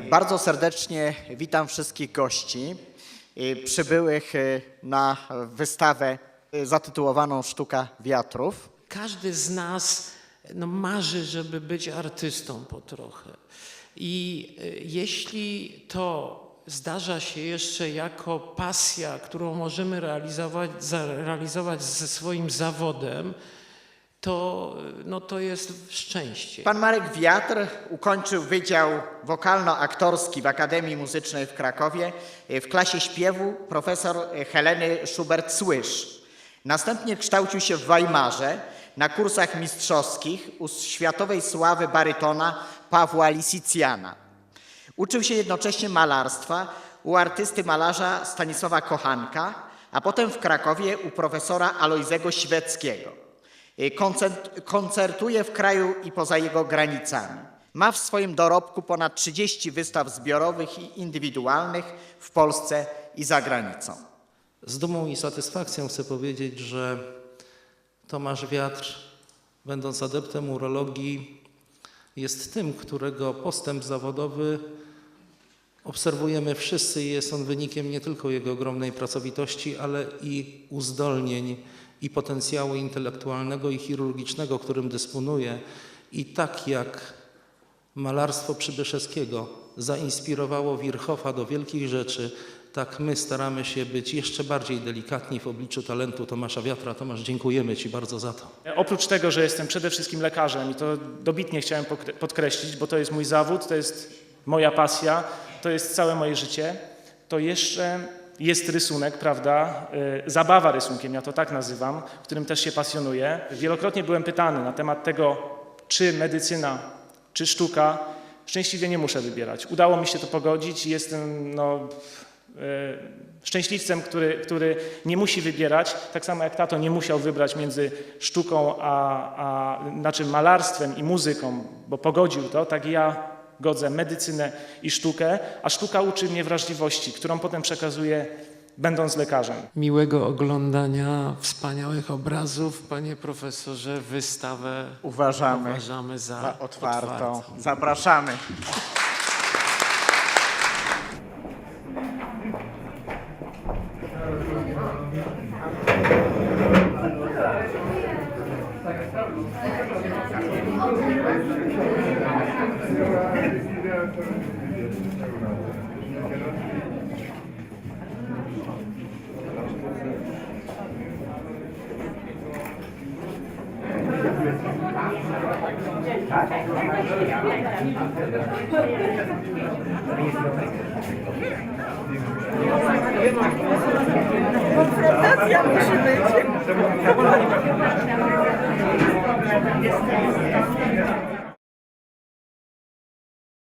Bardzo serdecznie witam wszystkich gości y, przybyłych y, na wystawę y, zatytułowaną Sztuka Wiatrów. Każdy z nas no, marzy, żeby być artystą po trochę. I jeśli to zdarza się jeszcze jako pasja, którą możemy realizować, realizować ze swoim zawodem, to, no, to jest szczęście. Pan Marek Wiatr ukończył Wydział Wokalno-Aktorski w Akademii Muzycznej w Krakowie y, w klasie śpiewu profesor y, Heleny Schubert-Słysz. Następnie kształcił się w Weimarze na kursach mistrzowskich u światowej sławy barytona Pawła Lisicjana. Uczył się jednocześnie malarstwa u artysty malarza Stanisława Kochanka, a potem w Krakowie u profesora Alojzego Świeckiego. Y, koncert- Koncertuje w kraju i poza jego granicami. Ma w swoim dorobku ponad 30 wystaw zbiorowych i indywidualnych w Polsce i za granicą. Z dumą i satysfakcją chcę powiedzieć, że Tomasz Wiatr, będąc adeptem urologii, jest tym, którego postęp zawodowy obserwujemy wszyscy i jest on wynikiem nie tylko jego ogromnej pracowitości, ale i uzdolnień i potencjału intelektualnego i chirurgicznego, którym dysponuje. I tak jak malarstwo Przybyszewskiego zainspirowało Wirchowa do wielkich rzeczy, tak my staramy się być jeszcze bardziej delikatni w obliczu talentu Tomasza Wiatra. Tomasz, dziękujemy Ci bardzo za to. Oprócz tego, że jestem przede wszystkim lekarzem i to dobitnie chciałem podkreślić, bo to jest mój zawód, to jest moja pasja, to jest całe moje życie, to jeszcze jest rysunek, prawda? Y, Zabawa rysunkiem, ja to tak nazywam, którym też się pasjonuję. Wielokrotnie byłem pytany na temat tego, czy medycyna, czy sztuka. Szczęśliwie nie muszę wybierać. Udało mi się to pogodzić i jestem no, e, szczęśliwcem, który, który nie musi wybierać, tak samo jak tato nie musiał wybrać między sztuką, a, a znaczy malarstwem i muzyką, bo pogodził to, tak i ja godzę medycynę i sztukę, a sztuka uczy mnie wrażliwości, którą potem przekazuję będąc lekarzem. Miłego oglądania wspaniałych obrazów. Panie profesorze, wystawę Uważamy uważamy za, za otwartą. otwartą. Zapraszamy. Konfrontacja musi być.